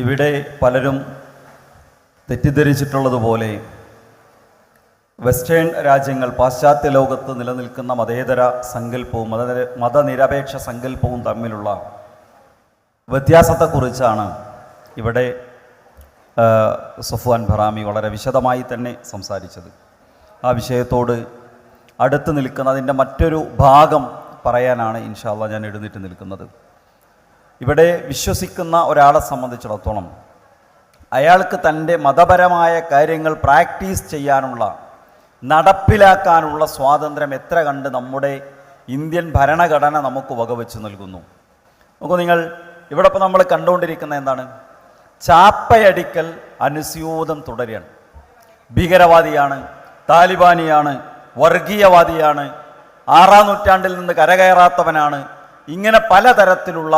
ഇവിടെ പലരും തെറ്റിദ്ധരിച്ചിട്ടുള്ളതുപോലെ വെസ്റ്റേൺ രാജ്യങ്ങൾ പാശ്ചാത്യ ലോകത്ത് നിലനിൽക്കുന്ന മതേതര സങ്കല്പവും മത മതനിരപേക്ഷ സങ്കല്പവും തമ്മിലുള്ള വ്യത്യാസത്തെക്കുറിച്ചാണ് ഇവിടെ സുഫ്വാൻ ബറാമി വളരെ വിശദമായി തന്നെ സംസാരിച്ചത്. ആ വിഷയത്തോട് അടുത്ത് നിൽക്കുന്ന നിൽക്കുന്നതിന്റെ മറ്റൊരു ഭാഗം പറയാനാണ് ഇൻഷാല്ല ഞാൻ എഴുന്നേറ്റ് നിൽക്കുന്നത്. ഇവിടെ വിശ്വസിക്കുന്ന ഒരാളെ സംബന്ധിച്ചിടത്തോളം അയാൾക്ക് തന്റെ മതപരമായ കാര്യങ്ങൾ പ്രാക്ടീസ് ചെയ്യാനുള്ള നടപ്പിലാക്കാനുള്ള സ്വാതന്ത്ര്യം എത്ര കണ്ട് നമ്മുടെ ഇന്ത്യൻ ഭരണഘടന നമുക്ക് വകവെച്ച് നൽകുന്നു. നോക്കൂ നിങ്ങൾ ഇവിടെ ഇപ്പോൾ നമ്മൾ കണ്ടുകൊണ്ടിരിക്കുന്ന എന്താണ്? ചാപ്പയടിക്കൽ അനുസ്യൂതം തുടരുകയാണ്. ഭീകരവാദിയാണ് താലിബാനിയാണ് വർഗീയവാദിയാണ് ആറാം നൂറ്റാണ്ടിൽ നിന്ന് കരകയറാത്തവനാണ് ഇങ്ങനെ പലതരത്തിലുള്ള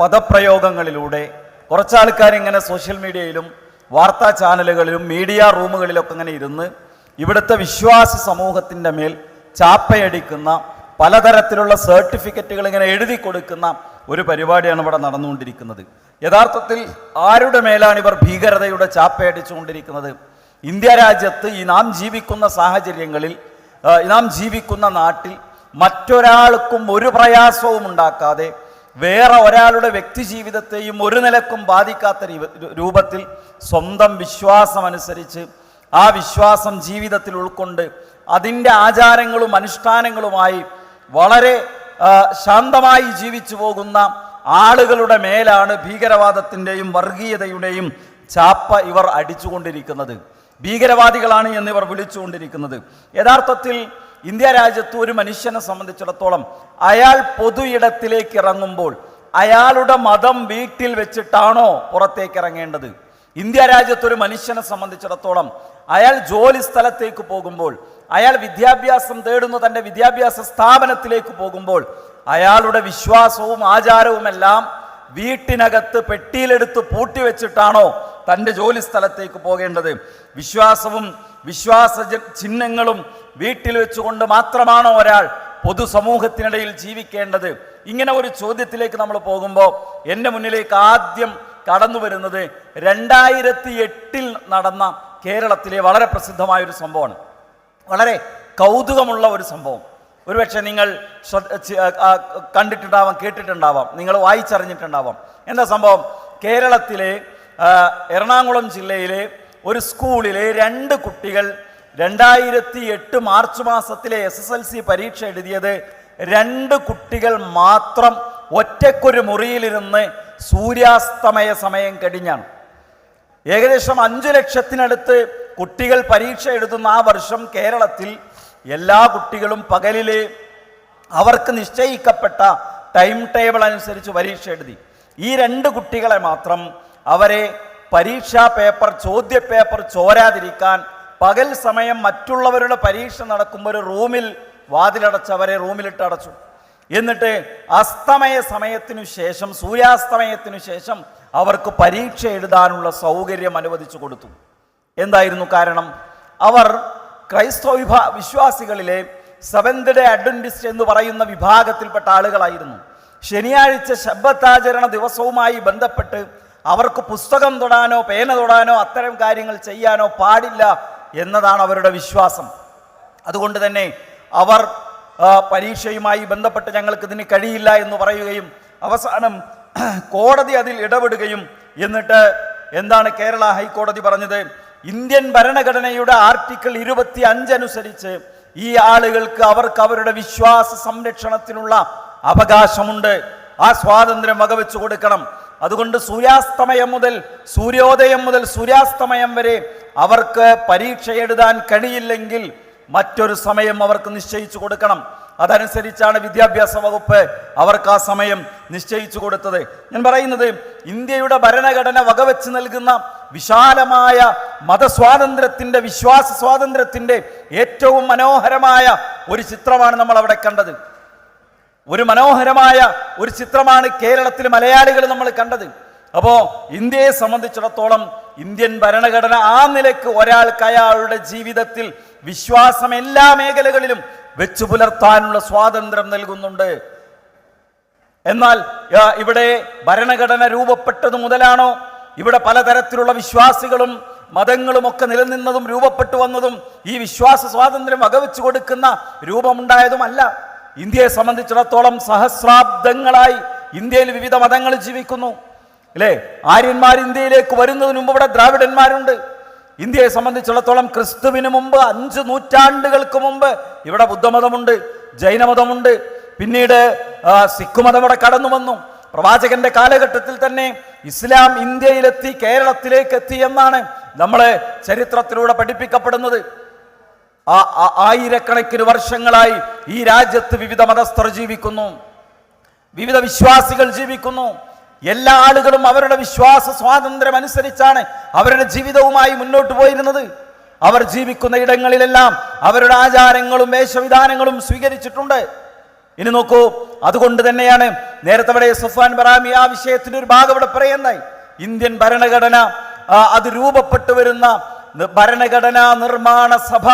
പദപ്രയോഗങ്ങളിലൂടെ കുറച്ചാൾക്കാർ ഇങ്ങനെ സോഷ്യൽ മീഡിയയിലും വാർത്താ ചാനലുകളിലും മീഡിയ റൂമുകളിലൊക്കെ ഇങ്ങനെ ഇരുന്ന് ഇവിടുത്തെ വിശ്വാസ സമൂഹത്തിന്റെ മേൽ ചാപ്പയടിക്കുന്ന പലതരത്തിലുള്ള സർട്ടിഫിക്കറ്റുകൾ ഇങ്ങനെ എഴുതി കൊടുക്കുന്ന ഒരു പരിപാടിയാണ് ഇവിടെ നടന്നുകൊണ്ടിരിക്കുന്നത്. യഥാർത്ഥത്തിൽ ആരുടെ മേലാണ് ഇവർ ഭീകരതയുടെ ചാപ്പയടിച്ചുകൊണ്ടിരിക്കുന്നത്? ഇന്ത്യ രാജ്യത്ത് ഈ നാം ജീവിക്കുന്ന സാഹചര്യങ്ങളിൽ നാം ജീവിക്കുന്ന നാട്ടിൽ മറ്റൊരാൾക്കും ഒരു പ്രയാസവും ഉണ്ടാക്കാതെ വേറെ ഒരാളുടെ വ്യക്തി ജീവിതത്തെയും ഒരു നിലക്കും ബാധിക്കാത്ത രൂപത്തിൽ സ്വന്തം വിശ്വാസമനുസരിച്ച് ആ വിശ്വാസം ജീവിതത്തിൽ ഉൾക്കൊണ്ട് അതിന്റെ ആചാരങ്ങളും അനുഷ്ഠാനങ്ങളുമായി വളരെ ശാന്തമായി ജീവിച്ചു പോകുന്ന ആളുകളുടെ മേലാണ് ഭീകരവാദത്തിന്റെയും വർഗീയതയുടെയും ചാപ്പ ഇവർ അടിച്ചുകൊണ്ടിരിക്കുന്നത്. ഭീകരവാദികളാണ് എന്നിവർ വിളിച്ചുകൊണ്ടിരിക്കുന്നത്. യഥാർത്ഥത്തിൽ ഇന്ത്യ രാജ്യത്ത് ഒരു മനുഷ്യനെ സംബന്ധിച്ചിടത്തോളം അയാൾ പൊതു ഇടത്തിലേക്ക് ഇറങ്ങുമ്പോൾ അയാളുടെ മതം വീട്ടിൽ വെച്ചിട്ടാണോ പുറത്തേക്ക് ഇറങ്ങേണ്ടത്? ഇന്ത്യ രാജ്യത്ത് ഒരു മനുഷ്യനെ സംബന്ധിച്ചിടത്തോളം അയാൾ ജോലി സ്ഥലത്തേക്ക് പോകുമ്പോൾ അയാൾ വിദ്യാഭ്യാസം തേടുന്ന തന്റെ വിദ്യാഭ്യാസ സ്ഥാപനത്തിലേക്ക് പോകുമ്പോൾ അയാളുടെ വിശ്വാസവും ആചാരവുമെല്ലാം വീട്ടിനകത്ത് പെട്ടിയിലെടുത്ത് പൂട്ടിവെച്ചിട്ടാണോ തന്റെ ജോലി സ്ഥലത്തേക്ക് പോകേണ്ടത്? വിശ്വാസവും വിശ്വാസ ചിഹ്നങ്ങളും വീട്ടിൽ വെച്ചുകൊണ്ട് മാത്രമാണോ ഒരാൾ പൊതുസമൂഹത്തിനിടയിൽ ജീവിക്കേണ്ടത്? ഇങ്ങനെ ഒരു ചോദ്യത്തിലേക്ക് നമ്മൾ പോകുമ്പോൾ എന്റെ മുന്നിലേക്ക് ആദ്യം കടന്നു വരുന്നത് രണ്ടായിരത്തി എട്ടിൽ നടന്ന കേരളത്തിലെ വളരെ പ്രസിദ്ധമായ ഒരു സംഭവമാണ്. വളരെ കൗതുകമുള്ള ഒരു സംഭവം. ഒരുപക്ഷെ നിങ്ങൾ കണ്ടിട്ടുണ്ടാവാം കേട്ടിട്ടുണ്ടാവാം നിങ്ങൾ വായിച്ചറിഞ്ഞിട്ടുണ്ടാവാം. എന്താ സംഭവം? കേരളത്തിലെ എറണാകുളം ജില്ലയിലെ ഒരു സ്കൂളിലെ രണ്ട് കുട്ടികൾ രണ്ടായിരത്തി എട്ട് മാർച്ച് മാസത്തിലെ എസ് എസ് എൽ സി പരീക്ഷ എഴുതിയത് രണ്ട് കുട്ടികൾ മാത്രം ഒറ്റക്കൊരു മുറിയിലിരുന്ന് സൂര്യാസ്തമയ സമയം കഴിഞ്ഞാണ്. ഏകദേശം അഞ്ചു ലക്ഷത്തിനടുത്ത് കുട്ടികൾ പരീക്ഷ എഴുതുന്ന ആ വർഷം കേരളത്തിൽ എല്ലാ കുട്ടികളും പകലിലെ അവർക്ക് നിശ്ചയിക്കപ്പെട്ട ടൈം ടേബിൾ അനുസരിച്ച് പരീക്ഷ എഴുതി. ഈ രണ്ട് കുട്ടികളെ മാത്രം അവരെ പരീക്ഷാ പേപ്പർ ചോദ്യ പേപ്പർ ചോരാതിരിക്കാൻ പകൽ സമയം മറ്റുള്ളവരുടെ പരീക്ഷ നടക്കുമ്പോൾ ഒരു റൂമിൽ വാതിലടച്ച് അവരെ റൂമിലിട്ട് അടച്ചു. എന്നിട്ട് അസ്തമയ സമയത്തിനു ശേഷം സൂര്യാസ്തമയത്തിനു ശേഷം അവർക്ക് പരീക്ഷ എഴുതാനുള്ള സൗകര്യം അനുവദിച്ചു കൊടുത്തു. എന്തായിരുന്നു കാരണം? അവർ ക്രൈസ്തവ വിഭാ വിശ്വാസികളിലെ സെവന്ത് ഡേ അഡ്വന്റിസ്റ്റ് എന്ന് പറയുന്ന വിഭാഗത്തിൽപ്പെട്ട ആളുകളായിരുന്നു. ശനിയാഴ്ച ശബ്ദത്താചരണ ദിവസവുമായി ബന്ധപ്പെട്ട് അവർക്ക് പുസ്തകം തൊടാനോ പേന തൊടാനോ അത്തരം കാര്യങ്ങൾ ചെയ്യാനോ പാടില്ല എന്നതാണ് അവരുടെ വിശ്വാസം. അതുകൊണ്ട് തന്നെ അവർ പരീക്ഷയുമായി ബന്ധപ്പെട്ട് ഞങ്ങൾക്ക് ഇതിന് കഴിയില്ല എന്ന് പറയുകയും അവസാനം കോടതി അതിൽ ഇടപെടുകയും എന്നിട്ട് എന്താണ് കേരള ഹൈക്കോടതി പറഞ്ഞത്? ഇന്ത്യൻ ഭരണഘടനയുടെ ആർട്ടിക്കിൾ ഇരുപത്തി അഞ്ചനുസരിച്ച് ഈ ആളുകൾക്ക് അവർക്ക് അവരുടെ വിശ്വാസ സംരക്ഷണത്തിനുള്ള അവകാശമുണ്ട്. ആ സ്വാതന്ത്ര്യം വകവെച്ചു കൊടുക്കണം. അതുകൊണ്ട് സൂര്യാസ്തമയം മുതൽ സൂര്യോദയം മുതൽ സൂര്യാസ്തമയം വരെ അവർക്ക് പരീക്ഷ എഴുതാൻ കഴിയില്ലെങ്കിൽ മറ്റൊരു സമയം അവർക്ക് നിശ്ചയിച്ചു കൊടുക്കണം. അതനുസരിച്ചാണ് വിദ്യാഭ്യാസ വകുപ്പ് അവർക്ക് ആ സമയം നിശ്ചയിച്ചു കൊടുത്തത്. ഞാൻ പറയുന്നത് ഇന്ത്യയുടെ ഭരണഘടന വകവെച്ച് നൽകുന്ന വിശാലമായ മതസ്വാതന്ത്ര്യത്തിന്റെ വിശ്വാസ സ്വാതന്ത്ര്യത്തിന്റെ ഏറ്റവും മനോഹരമായ ഒരു ചിത്രമാണ് നമ്മൾ അവിടെ കണ്ടത്. ഒരു മനോഹരമായ ഒരു ചിത്രമാണ് കേരളത്തിൽ മലയാളികൾ നമ്മൾ കണ്ടത്. അപ്പോൾ ഇന്ത്യയെ സംബന്ധിച്ചിടത്തോളം ഇന്ത്യൻ ഭരണഘടന ആ നിലയ്ക്ക് ഒരാൾക്ക് അയാളുടെ ജീവിതത്തിൽ വിശ്വാസം എല്ലാ മേഖലകളിലും വെച്ചു പുലർത്താനുള്ള സ്വാതന്ത്ര്യം നൽകുന്നുണ്ട്. എന്നാൽ ഇവിടെ ഭരണഘടന രൂപപ്പെട്ടത് മുതലാണോ? ഇവിടെ പലതരത്തിലുള്ള വിശ്വാസികളും മതങ്ങളും ഒക്കെ നിലനിന്നതും രൂപപ്പെട്ടു വന്നതും ഈ വിശ്വാസ സ്വാതന്ത്ര്യം വകവെച്ചു കൊടുക്കുന്ന രൂപമുണ്ടായതുമല്ല. ഇന്ത്യയെ സംബന്ധിച്ചിടത്തോളം സഹസ്രാബ്ദങ്ങളായി ഇന്ത്യയിൽ വിവിധ മതങ്ങൾ ജീവിക്കുന്നു. അല്ലേ ആര്യന്മാർ ഇന്ത്യയിലേക്ക് വരുന്നതിന് മുമ്പ് ഇവിടെ ദ്രാവിഡന്മാരുണ്ട്. ഇന്ത്യയെ സംബന്ധിച്ചിടത്തോളം ക്രിസ്തുവിന് മുമ്പ് അഞ്ച് നൂറ്റാണ്ടുകൾക്ക് മുമ്പ് ഇവിടെ ബുദ്ധമതമുണ്ട് ജൈനമതമുണ്ട്. പിന്നീട് സിഖ് മതം ഇവിടെ കടന്നു വന്നു പ്രവാചകന്റെ കാലഘട്ടത്തിൽ തന്നെ ഇസ്ലാം ഇന്ത്യയിലെത്തി കേരളത്തിലേക്ക് എത്തി എന്നാണ് നമ്മൾ ചരിത്രത്തിലൂടെ പഠിപ്പിക്കപ്പെടുന്നത്. ആയിരക്കണക്കിന് വർഷങ്ങളായി ഈ രാജ്യത്ത് വിവിധ മതസ്ഥർ ജീവിക്കുന്നു. വിവിധ വിശ്വാസികൾ ജീവിക്കുന്നു. എല്ലാ ആളുകളും അവരുടെ വിശ്വാസ സ്വാതന്ത്ര്യം അനുസരിച്ചാണ് അവരുടെ ജീവിതവുമായി മുന്നോട്ട് പോയിരുന്നത്. അവർ ജീവിക്കുന്ന ഇടങ്ങളിലെല്ലാം അവരുടെ ആചാരങ്ങളും വേഷവിധാനങ്ങളും സ്വീകരിച്ചിട്ടുണ്ട്. ഇനി നോക്കൂ അതുകൊണ്ട് തന്നെയാണ് നേരത്തെ ഇവിടെ സുഫാൻ ബറാമി ആ വിഷയത്തിന്റെ ഒരു ഭാഗം ഇവിടെ പറയുന്നായി ഇന്ത്യൻ ഭരണഘടന അത് രൂപപ്പെട്ടു വരുന്ന ഭരണഘടനാ നിർമ്മാണ സഭ.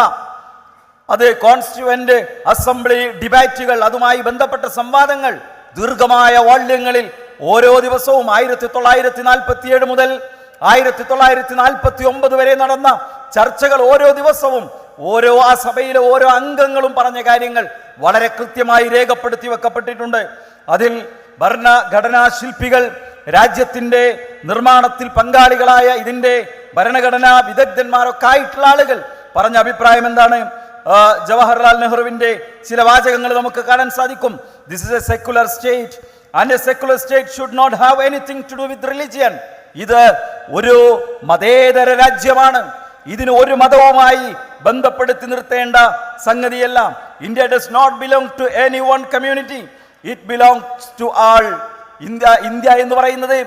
അത് കോൺസ്റ്റിറ്റ്യുവന്റ് അസംബ്ലി ഡിബാറ്റുകൾ അതുമായി ബന്ധപ്പെട്ട സംവാദങ്ങൾ ദീർഘമായ വാള്യങ്ങളിൽ ഓരോ ദിവസവും ആയിരത്തി തൊള്ളായിരത്തി നാൽപ്പത്തി ഏഴ് മുതൽ ആയിരത്തി തൊള്ളായിരത്തി നാൽപ്പത്തി ഒമ്പത് വരെ നടന്ന ചർച്ചകൾ ഓരോ ദിവസവും ഓരോ ആ സഭയിലെ ഓരോ അംഗങ്ങളും പറഞ്ഞ കാര്യങ്ങൾ വളരെ കൃത്യമായി രേഖപ്പെടുത്തി വെക്കപ്പെട്ടിട്ടുണ്ട്. അതിൽ ഭരണഘടനാ ശില്പികൾ രാജ്യത്തിന്റെ നിർമ്മാണത്തിൽ പങ്കാളികളായ ഇതിന്റെ ഭരണഘടനാ വിദഗ്ധന്മാരൊക്കെ ആയിട്ടുള്ള ആളുകൾ പറഞ്ഞ അഭിപ്രായം എന്താണ്? ജവഹർലാൽ നെഹ്റുവിന്റെ ചില വാചകങ്ങൾ നമുക്ക് കാണാൻ സാധിക്കും. This is a secular state and a secular state should not have anything to do with religion ഇത് ഒരു മതേതര രാജ്യമാണ്. ഇതിന് ഒരു മതവുമായി ബന്ധപ്പെടുത്തി നിർത്തേണ്ട സംഗതിയല്ല India does not belong to any one community it belongs to all India India എന്ന് പറയുന്നത്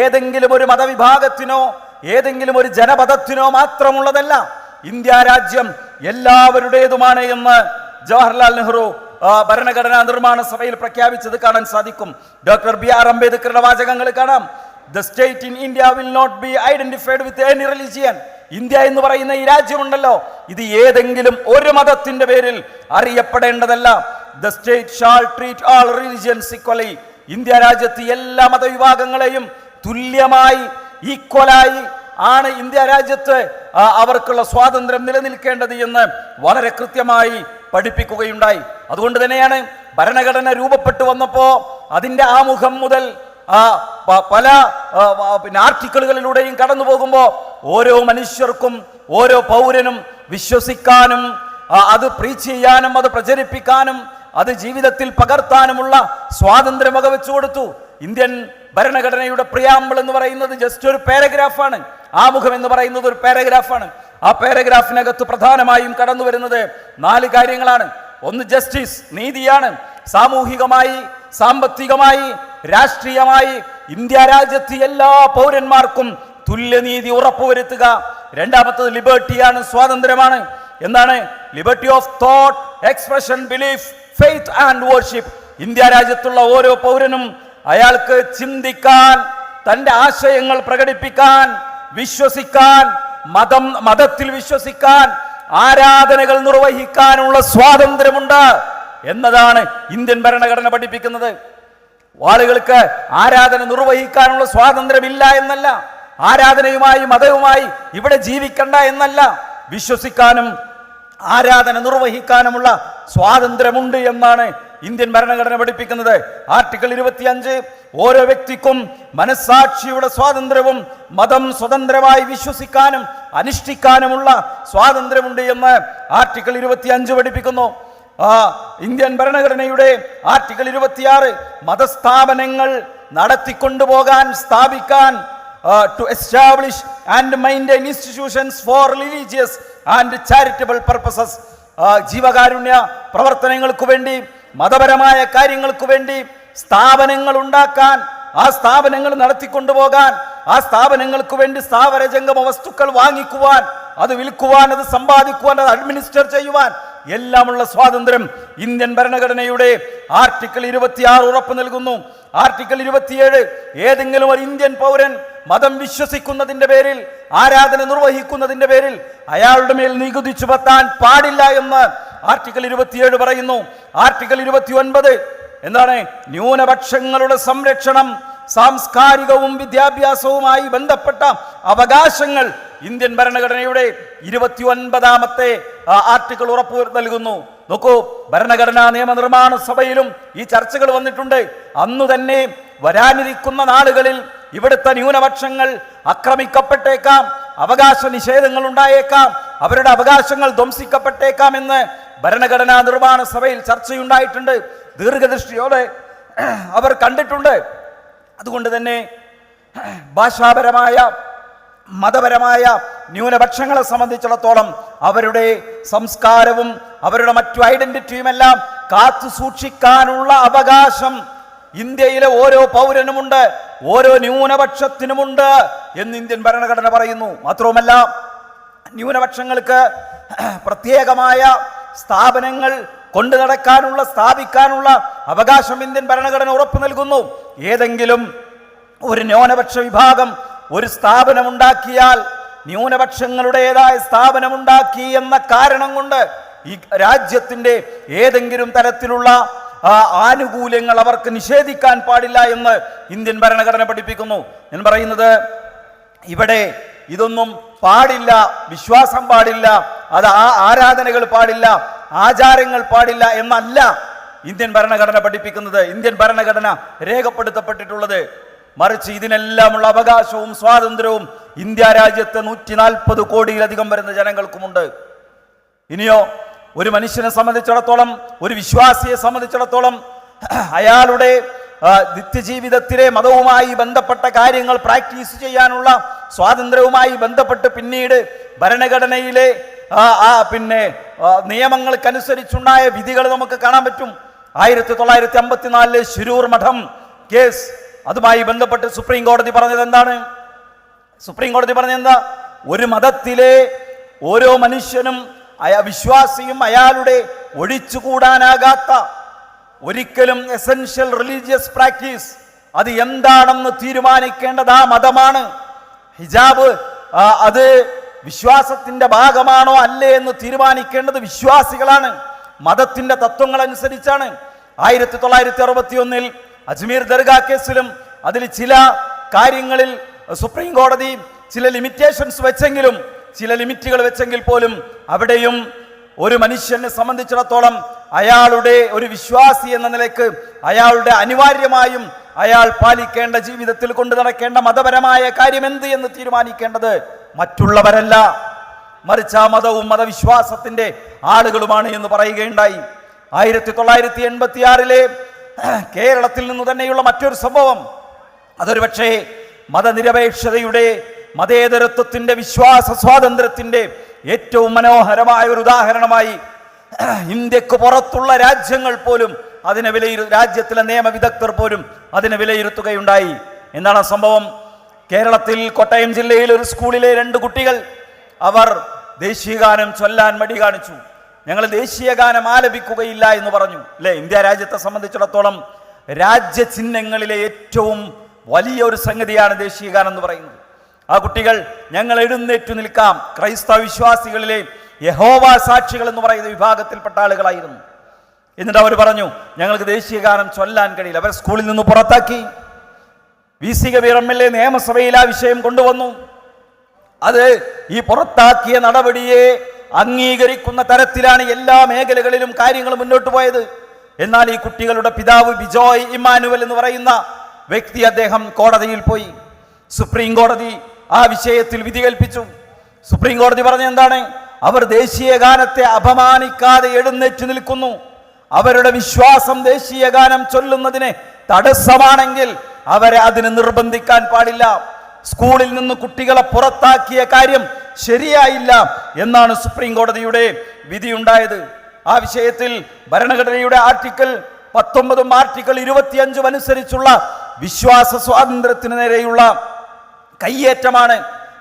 ഏതെങ്കിലും ഒരു മതവിഭാഗത്തിനോ ഏതെങ്കിലും ഒരു ജനപഥത്തിനോ മാത്രമുള്ളതല്ല. ഇന്ത്യ രാജ്യം എല്ലാവരുടേതുമാണ് എന്ന് ജവഹർലാൽ നെഹ്റു ഭരണഘടനാ നിർമ്മാണ സഭയിൽ പ്രഖ്യാപിച്ചത് കാണാൻ സാധിക്കും. ഡോക്ടർ ബി ആർ അംബേദ്കറുടെ വാചകങ്ങൾ കാണാം. The state in India will not be identified with any religion. India എന്ന് പറയുന്ന ഈ രാജ്യമുണ്ടല്ലോ ഇത് ഏതെങ്കിലും ഒരു മതത്തിന്റെ പേരിൽ അറിയപ്പെടേണ്ടതല്ല. The state shall treat all religions equally India രാജ്യത്ത് എല്ലാ മതവിഭാഗങ്ങളെയും തുല്യമായി ഈക്വലായി ആണ് ഇന്ത്യ രാജ്യത്ത് അവർക്കുള്ള സ്വാതന്ത്ര്യം നിലനിൽക്കേണ്ടത് എന്ന് വളരെ കൃത്യമായി പഠിപ്പിക്കുകയുണ്ടായി. അതുകൊണ്ട് തന്നെയാണ് ഭരണഘടന രൂപപ്പെട്ടു വന്നപ്പോൾ അതിന്റെ ആമുഖം മുതൽ പല പിന്നെ ആർട്ടിക്കിളുകളിലൂടെയും കടന്നു പോകുമ്പോൾ ഓരോ മനുഷ്യർക്കും ഓരോ പൗരനും വിശ്വസിക്കാനും അത് പ്രീച്ച് ചെയ്യാനും അത് പ്രചരിപ്പിക്കാനും അത് ജീവിതത്തിൽ പകർത്താനുമുള്ള സ്വാതന്ത്ര്യം വകവെച്ചു കൊടുത്തു. ഇന്ത്യൻ ഭരണഘടനയുടെ പ്രിയാമ്പിൾ എന്ന് പറയുന്നത് ജസ്റ്റ് ഒരു പാരഗ്രാഫാണ് ആമുഖം എന്ന് പറയുന്നത് ഒരു പാരഗ്രാഫാണ്. ആ പാരഗ്രാഫിനകത്ത് പ്രധാനമായും കടന്നു വരുന്നത് നാല് കാര്യങ്ങളാണ്. ഒന്ന് ജസ്റ്റിസ് നീതിയാണ്. സാമൂഹികമായി സാമ്പത്തികമായി രാഷ്ട്രീയമായി ഇന്ത്യ രാജ്യത്ത് എല്ലാ പൗരന്മാർക്കും തുല്യനീതി ഉറപ്പുവരുത്തുക. രണ്ടാമത്തത് ലിബർട്ടിയാണ് സ്വാതന്ത്ര്യമാണ്. എന്താണ്? Liberty of thought expression belief faith and worship India രാജ്യത്തുള്ള ഓരോ പൗരനും അയാൾക്ക് ചിന്തിക്കാൻ തന്റെ ആശയങ്ങൾ പ്രകടിപ്പിക്കാൻ വിശ്വസിക്കാൻ മതം മതത്തിൽ വിശ്വസിക്കാൻ ആരാധനകൾ നിർവഹിക്കാനുള്ള സ്വാതന്ത്ര്യമുണ്ട് എന്നതാണ് ഇന്ത്യൻ ഭരണഘടന പഠിപ്പിക്കുന്നത്. ആളുകൾക്ക് ആരാധന നിർവഹിക്കാനുള്ള സ്വാതന്ത്ര്യമില്ല എന്നല്ല ആരാധനയുമായി മതവുമായി ഇവിടെ ജീവിക്കണ്ട എന്നല്ല വിശ്വസിക്കാനും ആരാധന നിർവഹിക്കാനുമുള്ള സ്വാതന്ത്ര്യമുണ്ട് എന്നാണ് ഇന്ത്യൻ ഭരണഘടന പഠിപ്പിക്കുന്നത് ആർട്ടിക്കിൾ ഇരുപത്തിയഞ്ച്. ഓരോ വ്യക്തിക്കും മനസ്സാക്ഷിയുടെ സ്വാതന്ത്ര്യവും മതം സ്വതന്ത്രമായി വിശ്വസിക്കാനും അനുഷ്ഠിക്കാനുമുള്ള സ്വാതന്ത്ര്യമുണ്ട് എന്ന് ആർട്ടിക്കിൾ ഇരുപത്തിയഞ്ച് പഠിപ്പിക്കുന്നു. ഇന്ത്യൻ ഭരണഘടനയുടെ ആർട്ടിക്കിൾ ഇരുപത്തിയാറ് മതസ്ഥാപനങ്ങൾ നടത്തിക്കൊണ്ടുപോകാൻ സ്ഥാപിക്കാൻ to establish and maintain institutions for religious and charitable purposes ജീവകാരുണ്യ പ്രവർത്തനങ്ങൾക്കു വേണ്ടി മതപരമായ കാര്യങ്ങൾക്ക് വേണ്ടി സ്ഥാപനങ്ങൾ ഉണ്ടാക്കാൻ ആ സ്ഥാപനങ്ങൾ നടത്തിക്കൊണ്ടുപോകാൻ ആ സ്ഥാപനങ്ങൾക്ക് വേണ്ടി സ്ഥാവര ജംഗമ വസ്തുക്കൾ വാങ്ങിക്കുവാൻ അത് വിൽക്കുവാൻ അത് സമ്പാദിക്കുവാൻ അത് അഡ്മിനിസ്റ്റർ ചെയ്യുവാൻ എല്ലാമുള്ള സ്വാതന്ത്ര്യം ഇന്ത്യൻ ഭരണഘടനയുടെ ആർട്ടിക്കിൾ ഇരുപത്തിയാറ് ഉറപ്പ് നൽകുന്നു. ആർട്ടിക്കിൾ ഇരുപത്തിയേഴ് ഏതെങ്കിലും ഒരു ഇന്ത്യൻ പൗരൻ മതം വിശ്വസിക്കുന്നതിന്റെ പേരിൽ ആരാധന നിർവഹിക്കുന്നതിന്റെ പേരിൽ അയാളുടെ മേൽ നികുതി ചുമത്താൻ പാടില്ല എന്ന് ആർട്ടിക്കിൾ ഇരുപത്തിയേഴ് പറയുന്നു. ആർട്ടിക്കിൾ ഇരുപത്തി ഒൻപത് എന്താണ്? ന്യൂനപക്ഷങ്ങളുടെ സംരക്ഷണം സാംസ്കാരികവും വിദ്യാഭ്യാസവുമായി ബന്ധപ്പെട്ട അവകാശങ്ങൾ ഇന്ത്യൻ ഭരണഘടനയുടെ ഇരുപത്തി ഒൻപതാമത്തെ ആർട്ടിക്കിൾ ഉറപ്പു നൽകുന്നു. നോക്കൂ ഭരണഘടനാ നിയമനിർമ്മാണ സഭയിലും ഈ ചർച്ചകൾ വന്നിട്ടുണ്ട്. അന്നു തന്നെ വരാനിരിക്കുന്ന നാളുകളിൽ ഇവിടുത്തെ ന്യൂനപക്ഷങ്ങൾ ആക്രമിക്കപ്പെട്ടേക്കാം അവകാശ നിഷേധങ്ങൾ ഉണ്ടായേക്കാം അവരുടെ അവകാശങ്ങൾ ധ്വംസിക്കപ്പെട്ടേക്കാം എന്ന് ഭരണഘടനാ നിർമ്മാണ സഭയിൽ ചർച്ചയുണ്ടായിട്ടുണ്ട്. ദീർഘദൃഷ്ടിയോടെ അവർ കണ്ടിട്ടുണ്ട്. അതുകൊണ്ട് തന്നെ ഭാഷാപരമായ മതപരമായ ന്യൂനപക്ഷങ്ങളെ സംബന്ധിച്ചിടത്തോളം അവരുടെ സംസ്കാരവും അവരുടെ മറ്റു ഐഡന്റിറ്റിയുമെല്ലാം കാത്തു സൂക്ഷിക്കാനുള്ള അവകാശം ഇന്ത്യയിലെ ഓരോ പൗരനുമുണ്ട് ഓരോ ന്യൂനപക്ഷത്തിനുമുണ്ട് എന്ന് ഇന്ത്യൻ ഭരണഘടന പറയുന്നു. മാത്രവുമല്ല ന്യൂനപക്ഷങ്ങൾക്ക് പ്രത്യേകമായ സ്ഥാപനങ്ങൾ കൊണ്ടു നടക്കാനുള്ള സ്ഥാപിക്കാനുള്ള അവകാശം ഇന്ത്യൻ ഭരണഘടന ഉറപ്പു നൽകുന്നു. ഏതെങ്കിലും ഒരു ന്യൂനപക്ഷ വിഭാഗം ഒരു സ്ഥാപനമുണ്ടാക്കിയാൽ ന്യൂനപക്ഷങ്ങളുടേതായ സ്ഥാപനമുണ്ടാക്കി എന്ന കാരണം കൊണ്ട് ഈ രാജ്യത്തിന്റെ ഏതെങ്കിലും തരത്തിലുള്ള ആ, ആനുകൂല്യങ്ങൾ അവർക്ക് നിഷേധിക്കാൻ പാടില്ല എന്ന് ഇന്ത്യൻ ഭരണഘടന പഠിപ്പിക്കുന്നു. ഞാൻ പറയുന്നത് ഇവിടെ ഇതൊന്നും പാടില്ല വിശ്വാസം പാടില്ല അത് ആ ആരാധനകൾ പാടില്ല ആചാരങ്ങൾ പാടില്ല എന്നല്ല ഇന്ത്യൻ ഭരണഘടന പഠിപ്പിക്കുന്നത്. ഇന്ത്യൻ ഭരണഘടന രേഖപ്പെടുത്തപ്പെട്ടിട്ടുള്ളത്. മറിച്ച് ഇതിനെല്ലാമുള്ള അവകാശവും സ്വാതന്ത്ര്യവും ഇന്ത്യ രാജ്യത്തെ നൂറ്റി നാൽപ്പത് കോടിയിലധികം വരുന്ന ജനങ്ങൾക്കുമുണ്ട്. ഇനിയോ ഒരു മനുഷ്യനെ സംബന്ധിച്ചിടത്തോളം ഒരു വിശ്വാസിയെ സംബന്ധിച്ചിടത്തോളം അയാളുടെ നിത്യജീവിതത്തിലെ മതവുമായി ബന്ധപ്പെട്ട കാര്യങ്ങൾ പ്രാക്ടീസ് ചെയ്യാനുള്ള സ്വാതന്ത്ര്യവുമായി ബന്ധപ്പെട്ട് പിന്നീട് ഭരണഘടനയിലെ ആ പിന്നെ നിയമങ്ങൾക്കനുസരിച്ചുണ്ടായ വിധികൾ നമുക്ക് കാണാൻ പറ്റും. ആയിരത്തി തൊള്ളായിരത്തി അമ്പത്തിനാലിലെ ശിരൂർ മഠം കേസ് അതുമായി ബന്ധപ്പെട്ട് സുപ്രീം കോടതി പറഞ്ഞത് എന്താണ്? സുപ്രീം കോടതി പറഞ്ഞത് എന്താ? ഒരു മതത്തിലെ ഓരോ മനുഷ്യനും അയാ വിശ്വാസിയും അയാളുടെ ഒഴിച്ചുകൂടാനാകാത്ത ഒരിക്കലും എസെൻഷ്യൽ റിലീജിയസ് പ്രാക്ടീസ് അത് എന്താണെന്ന് തീരുമാനിക്കേണ്ടത് ആ മതമാണ്. ഹിജാബ് അത് വിശ്വാസത്തിന്റെ ഭാഗമാണോ അല്ലേ എന്ന് തീരുമാനിക്കേണ്ടത് വിശ്വാസികളാണ്. മതത്തിന്റെ തത്വങ്ങൾ അനുസരിച്ചാണ് ആയിരത്തി തൊള്ളായിരത്തി അറുപത്തി ഒന്നിൽ അജ്മീർ ദർഗാ കേസിലും അതിൽ ചില കാര്യങ്ങളിൽ സുപ്രീം കോടതി ചില ലിമിറ്റേഷൻസ് വെച്ചെങ്കിലും ചില ലിമിറ്റുകൾ വെച്ചെങ്കിൽ പോലും അവിടെയും ഒരു മനുഷ്യനെ സംബന്ധിച്ചിടത്തോളം അയാളുടെ ഒരു വിശ്വാസി എന്ന നിലയ്ക്ക് അയാളുടെ അനിവാര്യമായും അയാൾ പാലിക്കേണ്ട ജീവിതത്തിൽ കൊണ്ടു നടക്കേണ്ട മതപരമായ കാര്യം എന്ത് എന്ന് തീരുമാനിക്കേണ്ടത് മറ്റുള്ളവരല്ല. മറിച്ച് ആ മതവും മതവിശ്വാസത്തിന്റെ ആളുകളുമാണ് എന്ന് പറയുകയുണ്ടായി. ആയിരത്തി തൊള്ളായിരത്തി എൺപത്തി ആറിലെ കേരളത്തിൽ നിന്ന് തന്നെയുള്ള മറ്റൊരു സംഭവം. അതൊരു പക്ഷേ മതനിരപേക്ഷതയുടെ മതേതരത്വത്തിന്റെ വിശ്വാസ സ്വാതന്ത്ര്യത്തിന്റെ ഏറ്റവും മനോഹരമായ ഒരു ഉദാഹരണമായി ഇന്ത്യയ്ക്ക് പുറത്തുള്ള രാജ്യങ്ങൾ പോലും അതിനെ വിലയിരു രാജ്യത്തിലെ നിയമവിദഗ്ധർ പോലും അതിനെ വിലയിരുത്തുകയുണ്ടായി. എന്താണ് സംഭവം? കേരളത്തിൽ കോട്ടയം ജില്ലയിൽ ഒരു സ്കൂളിലെ രണ്ട് കുട്ടികൾ അവർ ദേശീയഗാനം ചൊല്ലാൻ മടി കാണിച്ചു. ഞങ്ങൾ ദേശീയഗാനം ആലപിക്കുകയില്ല എന്ന് പറഞ്ഞു. അല്ലേ? ഇന്ത്യ രാജ്യത്തെ സംബന്ധിച്ചിടത്തോളം രാജ്യചിഹ്നങ്ങളിലെ ഏറ്റവും വലിയ ഒരു സംഗതിയാണ് ദേശീയഗാനം എന്ന് പറയുന്നത്. ആ കുട്ടികൾ ഞങ്ങൾ എഴുന്നേറ്റു നിൽക്കാം. ക്രൈസ്തവ വിശ്വാസികളിലെ യഹോവ സാക്ഷികൾ എന്ന് പറയുന്ന വിഭാഗത്തിൽപ്പെട്ട ആളുകളായിരുന്നു. എന്നിട്ട് അവർ പറഞ്ഞു ഞങ്ങൾക്ക് ദേശീയഗാനം ചൊല്ലാൻ കഴിയില്ല. അവരെ സ്കൂളിൽ നിന്ന് പുറത്താക്കി. V C Kabir M L A നിയമസഭയിൽ ആ വിഷയം കൊണ്ടുവന്നു. അത് ഈ പുറത്താക്കിയ നടപടിയെ അംഗീകരിക്കുന്ന തരത്തിലാണ് എല്ലാ മേഖലകളിലും കാര്യങ്ങൾ മുന്നോട്ട് പോയത്. എന്നാൽ ഈ കുട്ടികളുടെ പിതാവ് ബിജോയ് ഇമ്മാനുവൽ എന്ന് പറയുന്ന വ്യക്തി അദ്ദേഹം കോടതിയിൽ പോയി. സുപ്രീം കോടതി ആ വിഷയത്തിൽ വിധി കൽപ്പിച്ചു. സുപ്രീം കോടതി പറഞ്ഞ എന്താണ്? അവർ ദേശീയ ഗാനത്തെ അപമാനിക്കാതെ എഴുന്നേറ്റ് നിൽക്കുന്നു. അവരുടെ വിശ്വാസം ദേശീയ ഗാനം ചൊല്ലുന്നതിന് തടസ്സമാണെങ്കിൽ അവരെ അതിന് നിർബന്ധിക്കാൻ പാടില്ല. സ്കൂളിൽ നിന്ന് കുട്ടികളെ പുറത്താക്കിയ കാര്യം ശരിയായില്ല എന്നാണ് സുപ്രീം കോടതിയുടെ വിധിയുണ്ടായത്. ആ വിഷയത്തിൽ ഭരണഘടനയുടെ ആർട്ടിക്കിൾ പത്തൊമ്പതും ആർട്ടിക്കിൾ ഇരുപത്തിയഞ്ചും അനുസരിച്ചുള്ള വിശ്വാസ സ്വാതന്ത്ര്യത്തിന് നേരെയുള്ള കയ്യേറ്റമാണ്.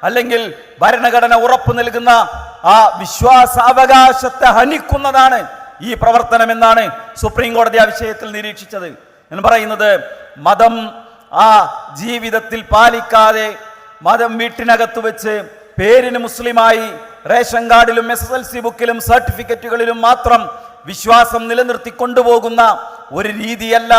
അല്ലെങ്കിൽ ഭരണഘടന ഉറപ്പു നൽകുന്ന ആ വിശ്വാസ അവകാശത്തെ ഹനിക്കുന്നതാണ് ഈ പ്രവർത്തനം എന്നാണ് സുപ്രീം കോടതി ആ വിഷയത്തിൽ നിരീക്ഷിച്ചത്. എന്ന് പറയുന്നത് മതം ആ ജീവിതത്തിൽ പാലിക്കാതെ മതം വീട്ടിനകത്ത് വെച്ച് പേരിന് മുസ്ലിമായി റേഷൻ കാർഡിലും എസ് എസ് എൽ സി ബുക്കിലും സർട്ടിഫിക്കറ്റുകളിലും മാത്രം വിശ്വാസം നിലനിർത്തി കൊണ്ടുപോകുന്ന ഒരു രീതിയല്ല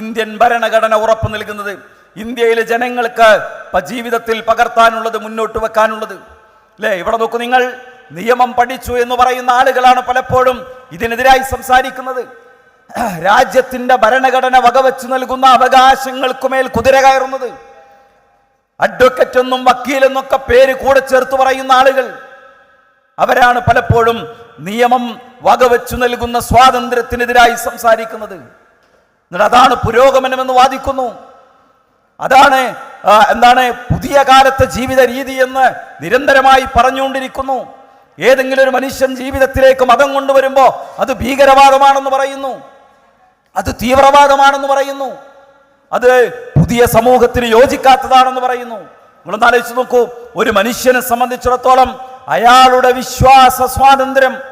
ഇന്ത്യൻ ഭരണഘടന ഉറപ്പു നൽകുന്നത്. ഇന്ത്യയിലെ ജനങ്ങൾക്ക് ജീവിതത്തിൽ പകർത്താനുള്ളത് മുന്നോട്ട് വെക്കാനുള്ളത്. അല്ലേ ഇവിടെ നോക്കൂ നിങ്ങൾ. നിയമം പഠിച്ചു എന്ന് പറയുന്ന ആളുകളാണ് പലപ്പോഴും ഇതിനെതിരായി സംസാരിക്കുന്നത്. രാജ്യത്തിന്റെ ഭരണഘടന വകവെച്ചു നൽകുന്ന അവകാശങ്ങൾക്കുമേൽ കുതിര കയറുന്നത്. അഡ്വക്കറ്റ് എന്നും വക്കീലെന്നൊക്കെ പേര് കൂടെ ചേർത്ത് പറയുന്ന ആളുകൾ. അവരാണ് പലപ്പോഴും നിയമം വകവെച്ചു നൽകുന്ന സ്വാതന്ത്ര്യത്തിനെതിരായി സംസാരിക്കുന്നത്. എന്നിട്ട് അതാണ് പുരോഗമനമെന്ന് വാദിക്കുന്നു. അതാണ് എന്താണ് പുതിയ കാലത്തെ ജീവിത രീതി എന്ന് നിരന്തരമായി പറഞ്ഞുകൊണ്ടിരിക്കുന്നു. ഏതെങ്കിലും ഒരു മനുഷ്യൻ ജീവിതത്തിലേക്ക് മതം കൊണ്ടുവരുമ്പോൾ അത് ഭീകരവാദമാണെന്ന് പറയുന്നു. അത് തീവ്രവാദമാണെന്ന് പറയുന്നു. അത് പുതിയ സമൂഹത്തിന് യോജിക്കാത്തതാണെന്ന് പറയുന്നു. നിങ്ങളൊന്ന് ആലോചിച്ച് നോക്കൂ ഒരു മനുഷ്യനെ സംബന്ധിച്ചിടത്തോളം അയാളുടെ വിശ്വാസ സ്വാതന്ത്ര്യം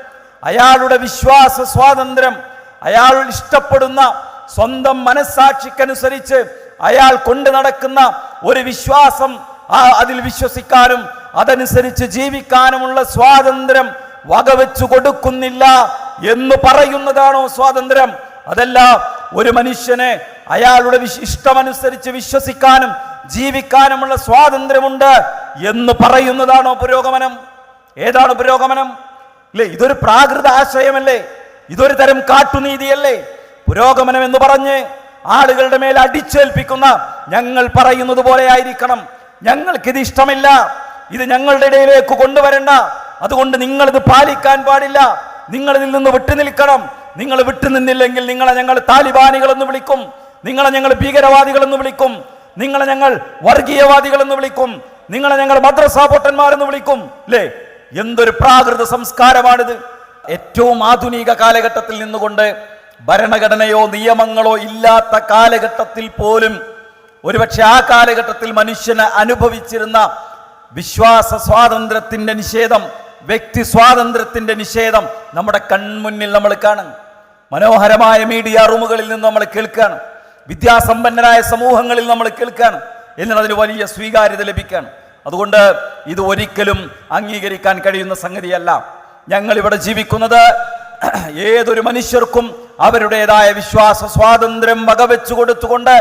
അയാളുടെ വിശ്വാസ സ്വാതന്ത്ര്യം അയാൾ ഇഷ്ടപ്പെടുന്ന സ്വന്തം മനസ്സാക്ഷിക്കനുസരിച്ച് അയാൾ കൊണ്ടു നടക്കുന്ന ഒരു വിശ്വാസം ആ അതിൽ വിശ്വസിക്കാനും അതനുസരിച്ച് ജീവിക്കാനുമുള്ള സ്വാതന്ത്ര്യം വകവെച്ചു കൊടുക്കുന്നില്ല എന്ന് പറയുന്നതാണോ സ്വാതന്ത്ര്യം? അതല്ല ഒരു മനുഷ്യനെ അയാളുടെ ഇഷ്ടമനുസരിച്ച് വിശ്വസിക്കാനും ജീവിക്കാനുമുള്ള സ്വാതന്ത്ര്യമുണ്ട് എന്ന് പറയുന്നതാണോ പുരോഗമനം? ഏതാണ് പുരോഗമനം? അല്ലേ ഇതൊരു പ്രാകൃത ആശയമല്ലേ ഇതൊരു തരം കാട്ടുനീതിയല്ലേ? പുരോഗമനം എന്ന് പറഞ്ഞ് ആളുകളുടെ മേൽ അടിച്ചേൽപ്പിക്കുന്ന ഞങ്ങൾ പറയുന്നത് പോലെ ആയിരിക്കണം. ഞങ്ങൾക്കിത് ഇഷ്ടമില്ല. ഇത് ഞങ്ങളുടെ ഇടയിലേക്ക് കൊണ്ടുവരണ്ട. അതുകൊണ്ട് നിങ്ങളിത് പാലിക്കാൻ പാടില്ല. നിങ്ങൾ ഇതിൽ നിന്ന് വിട്ടുനിൽക്കണം നിങ്ങൾ വിട്ടുനിന്നില്ലെങ്കിൽ നിങ്ങളെ ഞങ്ങൾ താലിബാനികൾ എന്ന് വിളിക്കും. നിങ്ങളെ ഞങ്ങൾ ഭീകരവാദികളെന്ന് വിളിക്കും. നിങ്ങളെ ഞങ്ങൾ വർഗീയവാദികളെന്ന് വിളിക്കും. നിങ്ങളെ ഞങ്ങൾ മദ്രസാ പൊട്ടന്മാരെന്ന് വിളിക്കും. അല്ലേ എന്തൊരു പ്രാകൃത സംസ്കാരമാണിത്. ഏറ്റവും ആധുനിക കാലഘട്ടത്തിൽ നിന്നുകൊണ്ട് ഭരണഘടനയോ നിയമങ്ങളോ ഇല്ലാത്ത കാലഘട്ടത്തിൽ പോലും ഒരുപക്ഷെ ആ കാലഘട്ടത്തിൽ മനുഷ്യന് അനുഭവിച്ചിരുന്ന വിശ്വാസ സ്വാതന്ത്ര്യത്തിന്റെ നിഷേധം വ്യക്തി സ്വാതന്ത്ര്യത്തിന്റെ നിഷേധം നമ്മുടെ കൺമുന്നിൽ നമ്മൾ കാണും. മനോഹരമായ മീഡിയ റൂമുകളിൽ നിന്ന് നമ്മൾ കേൾക്കുകയാണ്. വിദ്യാസമ്പന്നരായ സമൂഹങ്ങളിൽ നമ്മൾ കേൾക്കുകയാണ്. എന്നാൽ അതിന് വലിയ സ്വീകാര്യത ലഭിക്കുകയാണ് അതുകൊണ്ട് ഇത് ഒരിക്കലും അംഗീകരിക്കാൻ കഴിയുന്ന സംഗതിയല്ല. ഞങ്ങൾ ഇവിടെ ജീവിക്കുന്നത് ഏതൊരു മനുഷ്യർക്കും അവരുടേതായ വിശ്വാസ സ്വാതന്ത്ര്യം വകവെച്ചു കൊടുത്തുകൊണ്ട്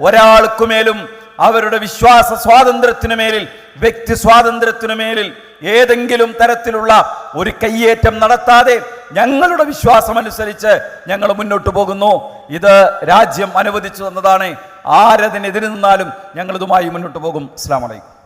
ഒരാൾക്കുമേലും അവരുടെ വിശ്വാസ സ്വാതന്ത്ര്യത്തിനു മേലിൽ വ്യക്തി സ്വാതന്ത്ര്യത്തിനു മേലിൽ ഏതെങ്കിലും തരത്തിലുള്ള ഒരു കയ്യേറ്റം നടത്താതെ ഞങ്ങളുടെ വിശ്വാസം അനുസരിച്ച് ഞങ്ങൾ മുന്നോട്ട് പോകുന്നു. ഇത് രാജ്യം അനുവദിച്ചു തന്നതാണ്. ആരതിനെതിരെ നിന്നാലും ഞങ്ങളിതുമായി മുന്നോട്ട് പോകും. അസ്സാം വലൈക്കും